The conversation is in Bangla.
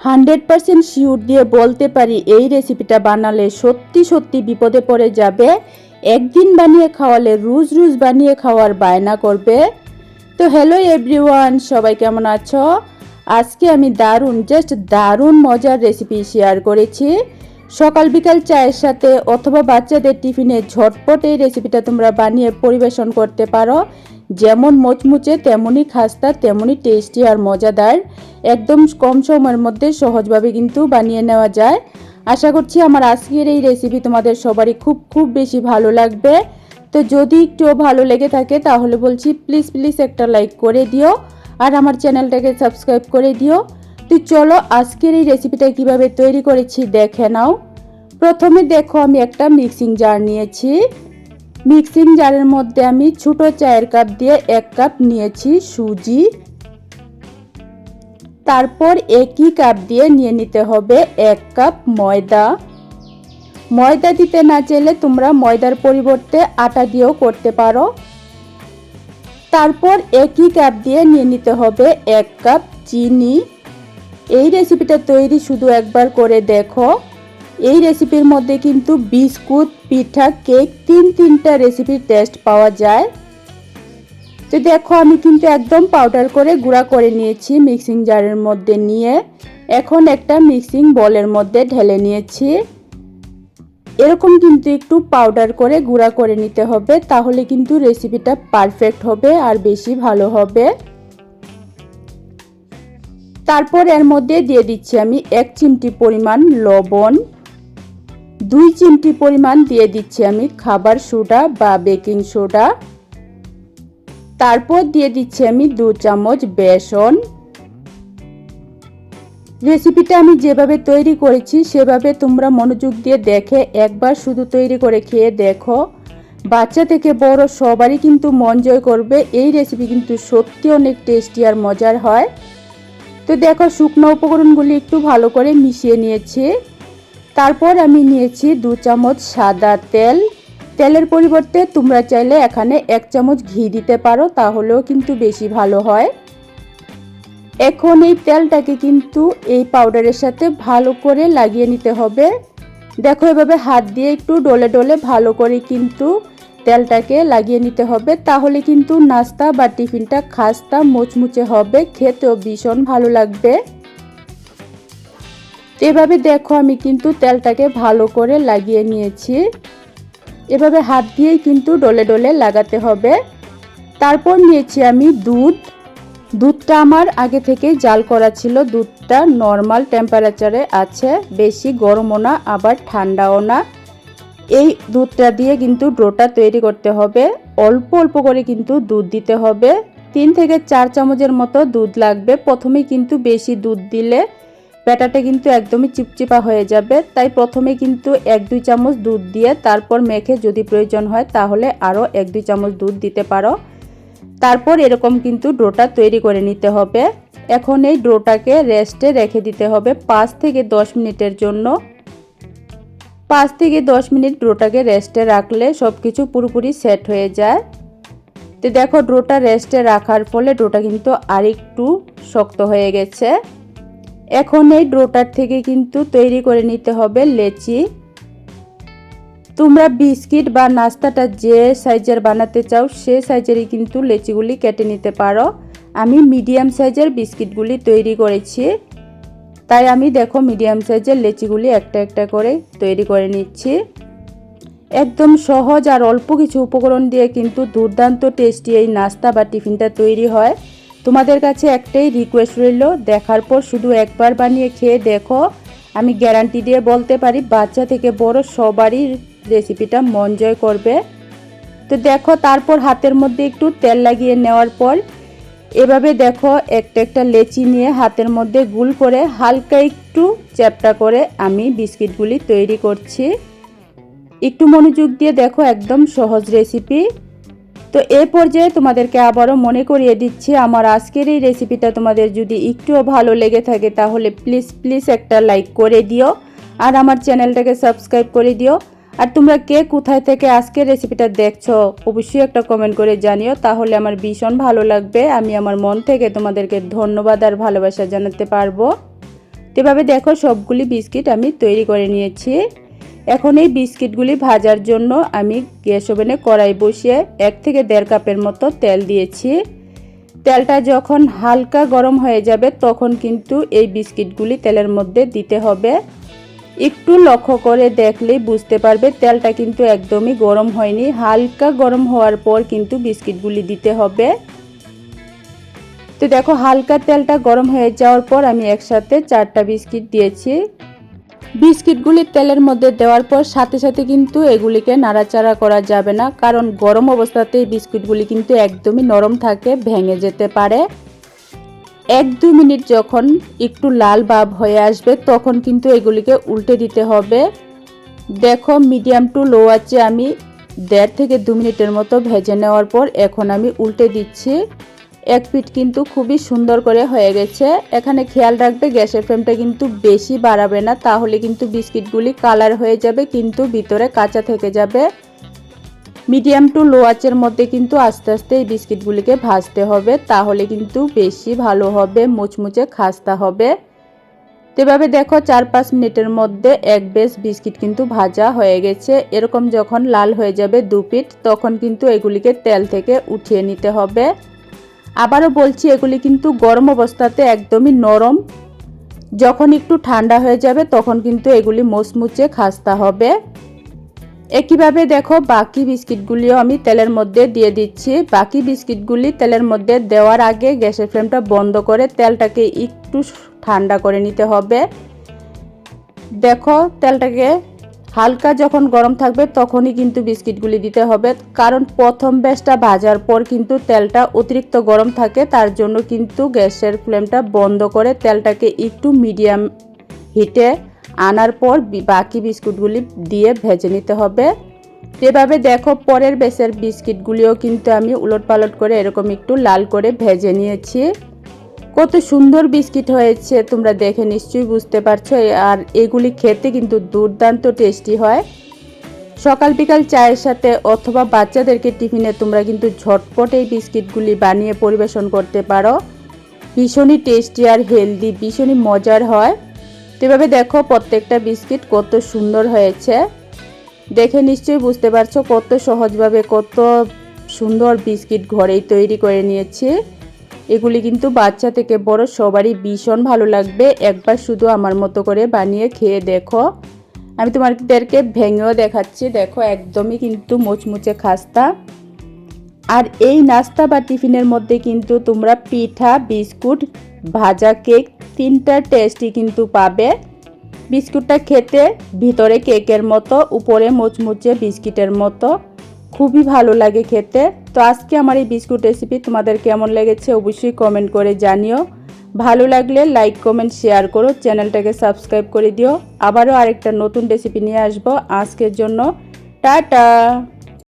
হান্ড্রেড পারসেন্ট শিওর দিয়ে বলতে পারি এই রেসিপিটা বানালে সত্যি সত্যি বিপদে পড়ে যাবে। একদিন বানিয়ে খাওয়ালে রোজ রোজ বানিয়ে খাওয়ার বায়না করবে। তো হ্যালো এভরিওয়ান সবাই কেমন আছো? আজকে আমি দারুণ জাস্ট দারুণ মজার রেসিপি শেয়ার করেছি। সকাল বিকাল চায়ের সাথে অথবা বাচ্চাদের টিফিনে ঝটপট এই রেসিপিটা তোমরা বানিয়ে পরিবেশন করতে পারো। যেমন মচমুচে তেমনই খাস্তা তেমনই টেস্টি আর মজাদার। একদম কম সময়ের মধ্যে সহজভাবে কিন্তু বানিয়ে নেওয়া যায়। আশা করছি আমার আজকের এই রেসিপি তোমাদের সবারই খুব খুব বেশি ভালো লাগবে। তো যদি একটু ভালো লেগে থাকে তাহলে বলছি প্লিজ প্লিজ একটা লাইক করে দিও আর আমার চ্যানেলটাকে সাবস্ক্রাইব করে দিও। তো চলো আজকের এই রেসিপিটা কীভাবে তৈরি করেছি দেখে নাও। প্রথমে দেখো আমি একটা মিক্সিং জার নিয়েছি। মিক্সিং জারের মধ্যে আমি ছোটো চায়ের কাপ দিয়ে এক কাপ নিয়েছি সুজি। তারপর একই কাপ দিয়ে নিয়ে নিতে হবে এক কাপ ময়দা। ময়দা দিতে না চাইলে তোমরা ময়দার পরিবর্তে আটা দিয়েও করতে পারো। তারপর একই কাপ দিয়ে নিয়ে নিতে হবে এক কাপ চিনি। এই রেসিপিটা তৈরি শুধু একবার করে দেখো। এই রেসিপির মধ্যে কিন্তু বিস্কুট, পিঠা কেক তিন তিনটা রেসিপির টেস্ট পাওয়া যায়। তো দেখো, আমি কিন্তু একদম পাউডার করে গুঁড়া করে নিয়েছি মিক্সিং জারের মধ্যে নিয়ে। এখন একটা মিক্সিং বলের মধ্যে ঢেলে নিয়েছি। এরকম কিন্তু একটু পাউডার করে গুঁড়া করে নিতে হবে, তাহলে কিন্তু রেসিপিটা পারফেক্ট হবে আর বেশি ভালো হবে। তারপর এর মধ্যে দিয়ে দিচ্ছি আমি এক চিমটি পরিমাণ লবণ। দুই চিমটি পরিমাণ দিয়ে দিচ্ছি আমি খাবার সোডা বা বেকিং সোডা। তারপর দিয়ে দিচ্ছি আমি দু চামচ বেসন। রেসিপিটা আমি যেভাবে তৈরি করেছি, সেভাবে তোমরা মনোযোগ দিয়ে দেখে একবার শুধু তৈরি করে খেয়ে দেখো। বাচ্চা থেকে বড় সবারই কিন্তু মন জয় করবে, এই রেসিপি কিন্তু সত্যি অনেক টেস্টি আর মজার হয়। তো দেখো, শুকনো উপকরণগুলি একটু ভালো করে মিশিয়ে নিয়েছি। তারপর আমি নিয়েছি দু চামচ সাদা তেল। তেলের পরিবর্তে তোমরা চাইলে এখানে এক চামচ ঘি দিতে পারো, তাহলেও কিন্তু বেশি ভালো হয়। এখন এই তেলটাকে কিন্তু এই পাউডারের সাথে ভালো করে লাগিয়ে নিতে হবে। দেখো এভাবে হাত দিয়ে একটু ডলে ডলে ভালো করে কিন্তু তেলটাকে লাগিয়ে নিতে হবে। তাহলে কিন্তু নাস্তা বা টিফিনটা খাস্তা, মুচমুচে হবে, খেতেও ভীষণ ভালো লাগবে। এভাবে দেখো আমি কিন্তু তেলটাকে ভালো করে লাগিয়ে নিয়েছি। এভাবে হাত দিয়েই কিন্তু ডলে ডলে লাগাতে হবে। তারপর নিয়েছি আমি দুধ। দুধটা আমার আগে থেকে জাল করা ছিল। দুধটা নর্মাল টেম্পারেচারে আছে, বেশি গরমও না, আবার ঠান্ডাও না। এই দুধটা দিয়ে কিন্তু ডোটা তৈরি করতে হবে। অল্প অল্প করে কিন্তু দুধ দিতে হবে। তিন থেকে চার চামচের মতো দুধ লাগবে। প্রথমে কিন্তু বেশি দুধ দিলে ব্যাটাটা কিন্তু একদমই চিপচিপা হয়ে যাবে। তাই প্রথমে কিন্তু এক, দুই চামচ দুধ দিয়ে তারপর মেখে যদি প্রয়োজন হয় তাহলে আরও এক, দুই চামচ দুধ দিতে পারো। তারপর এরকম কিন্তু ডোটা তৈরি করে নিতে হবে। এখন এই ডোটাকে রেস্টে রেখে দিতে হবে পাঁচ থেকে দশ মিনিটের জন্য। পাঁচ থেকে দশ মিনিট ডোটাকে রেস্টে রাখলে সব কিছু পুরোপুরি সেট হয়ে যায়। তো দেখো ডোটা রেস্টে রাখার ফলে ডোটা কিন্তু আরেকটু শক্ত হয়ে গেছে। এখন এই ডোটার থেকে কিন্তু তৈরি করে নিতে হবে লেচি। তোমরা বিস্কিট বা নাস্তাটা যে সাইজের বানাতে চাও, সে সাইজেরই কিন্তু লেচিগুলি কেটে নিতে পারো। আমি মিডিয়াম সাইজের বিস্কিটগুলি তৈরি করেছি। তাই আমি দেখো মিডিয়াম সাইজের লেচিগুলি একটা একটা করে তৈরি করে নিচ্ছি। একদম সহজ আর অল্প কিছু উপকরণ দিয়ে কিন্তু দুর্দান্ত টেস্টি এই নাস্তা বা টিফিনটা তৈরি হয়। তোমাদের কাছে একটাই রিকোয়েস্ট রইল, দেখার পর শুধু একবার বানিয়ে খেয়ে দেখো। আমি গ্যারান্টি দিয়ে বলতে পারি, বাচ্চা থেকে বড় সবারই রেসিপিটা মন জয় করবে। তো দেখো, তারপর হাতের মধ্যে একটু তেল লাগিয়ে নেওয়ার পর, এভাবে দেখো, একটা একটা লেচি নিয়ে হাতের মধ্যে গুল করে হালকা একটু চ্যাপটা করে আমি বিস্কিটগুলি তৈরি করছি। একটু মনোযোগ দিয়ে দেখো, একদম সহজ রেসিপি তো এ পর্যায়ে তোমাদেরকে আবারও মনে করিয়ে দিচ্ছি, আমার আজকের এই রেসিপিটা তোমাদের যদি একটুও ভালো লেগে থাকে তাহলে প্লিজ প্লিজ একটা লাইক করে দিও আর আমার চ্যানেলটাকে সাবস্ক্রাইব করে দিও। আর তোমরা কে কোথায় থেকে আজকের রেসিপিটা দেখছ অবশ্যই একটা কমেন্ট করে জানিও, তাহলে আমার ভীষণ ভালো লাগবে, আমি আমার মন থেকে তোমাদেরকে ধন্যবাদ আর ভালোবাসা জানাতে পারব। এভাবে দেখো সবগুলি বিস্কিট আমি তৈরি করে নিয়েছি। এখন এই বিস্কিটগুলি ভাজার জন্য আমি গ্যাস ওভেনে কড়াই বসিয়ে এক থেকে দেড় কাপের মতো তেল দিয়েছি। তেলটা যখন হালকা গরম হয়ে যাবে তখন কিন্তু এই বিস্কিটগুলি তেলের মধ্যে দিতে হবে। একটু লক্ষ্য করে দেখলেই বুঝতে পারবে তেলটা কিন্তু একদমই গরম হয়নি। হালকা গরম হওয়ার পর কিন্তু বিস্কিটগুলি দিতে হবে। তো দেখো হালকা তেলটা গরম হয়ে যাওয়ার পর আমি একসাথে চারটা বিস্কিট দিয়েছি। বিস্কিটগুলি তেলের মধ্যে দেওয়ার পর সাথে সাথে কিন্তু এগুলিকে নাড়াচাড়া করা যাবে না, কারণ গরম অবস্থাতেই বিস্কুটগুলি কিন্তু একদমই নরম থাকে, ভেঙে যেতে পারে। এক দু মিনিট যখন একটু লাল ভাব হয়ে আসবে, তখন কিন্তু এগুলিকে উল্টে দিতে হবে। দেখো, মিডিয়াম টু লো আছে আমি দেড় থেকে দু মিনিটের মতো ভেজে নেওয়ার পর এখন আমি উল্টে দিচ্ছি। এক পিঠ কিন্তু খুবই সুন্দর করে হয়ে গেছে। এখানে খেয়াল রাখবে গ্যাসের ফ্লেমটা কিন্তু বেশি বাড়াবে না, তাহলে কিন্তু বিস্কিটগুলি কালার হয়ে যাবে, কিন্তু ভিতরে কাঁচা থেকে যাবে। মিডিয়াম টু লো আঁচের মধ্যে কিন্তু আস্তে আস্তে এই বিস্কিটগুলিকে ভাজতে হবে, তাহলে কিন্তু বেশি ভালো হবে, মুচমুচে খাস্তা হবে। এভাবে দেখো, চার পাঁচ মিনিটের মধ্যে এক বেশ বিস্কিট কিন্তু ভাজা হয়ে গেছে। এরকম যখন লাল হয়ে যাবে দু পিট তখন কিন্তু এগুলিকে তেল থেকে উঠিয়ে নিতে হবে। আবারও বলছি, এগুলি কিন্তু গরম অবস্থাতে একদমই নরম। যখন একটু ঠান্ডা হয়ে যাবে, তখন কিন্তু এগুলি মোচমুচে খাস্তা হবে। একইভাবে দেখো, বাকি বিস্কিটগুলিও আমি তেলের মধ্যে দিয়ে দিচ্ছি। বাকি বিস্কিটগুলি তেলের মধ্যে দেওয়ার আগে গ্যাসের ফ্লেমটা বন্ধ করে তেলটাকে একটু ঠান্ডা করে নিতে হবে। দেখো, তেলটাকে হালকা যখন গরম থাকবে তখনই কিন্তু বিস্কিটগুলি দিতে হবে। কারণ প্রথম ব্যাচটা ভাজার পর কিন্তু তেলটা অতিরিক্ত গরম থাকে, তার জন্য কিন্তু গ্যাসের ফ্লেমটা বন্ধ করে তেলটাকে একটু মিডিয়াম হিটে আনার পর বাকি বিস্কুটগুলি দিয়ে ভেজে নিতে হবে। এভাবে দেখো পরের বেসের বিস্কিটগুলিও কিন্তু আমি উলট পালট করে এরকম একটু লাল করে ভেজে নিয়েছি। কত সুন্দর বিস্কিট হয়েছে, তোমরা দেখে নিশ্চয়ই বুঝতে পারছ। আর এগুলি খেতে কিন্তু দুর্দান্ত টেস্টি হয়। সকাল বিকাল চায়ের সাথে অথবা বাচ্চাদেরকে টিফিনে তোমরা কিন্তু ঝটপট এই বিস্কিটগুলি বানিয়ে পরিবেশন করতে পারো। ভীষণই টেস্টি আর হেলদি, ভীষণই মজার হয়। তো এভাবে দেখো প্রত্যেকটা বিস্কিট কত সুন্দর হয়েছে। দেখে নিশ্চয়ই বুঝতে পারছ কত সহজভাবে কত সুন্দর বিস্কিট ঘরেই তৈরি করে নিয়েছি। এগুলি কিন্তু বাচ্চা থেকে বড় সবারই ভীষণ ভালো লাগবে। একবার শুধু আমার মতো করে বানিয়ে খেয়ে দেখো। আমি তোমাদেরকে ভেঙেও দেখাচ্ছি, দেখো একদমই কিন্তু মুচমুচে খাস্তা। আর এই নাস্তা বা টিফিনের মধ্যে কিন্তু তোমরা পিঠা, বিস্কুট, ভাজা কেক তিনটা টেস্টই কিন্তু পাবে। বিস্কুটটা খেতে ভিতরে কেকের মতো, উপরে মুচমুচে বিস্কিটের মতো। খুবই ভালো লাগে খেতে। তো আজকে আমার এই বিস্কুট রেসিপি তোমাদের কেমন লেগেছে অবশ্যই কমেন্ট করে জানিও। ভালো লাগলে লাইক কমেন্ট শেয়ার করো, চ্যানেলটাকে সাবস্ক্রাইব করে দিও। আবারও আরেকটা নতুন রেসিপি নিয়ে আসব। আজকের জন্য টাটা!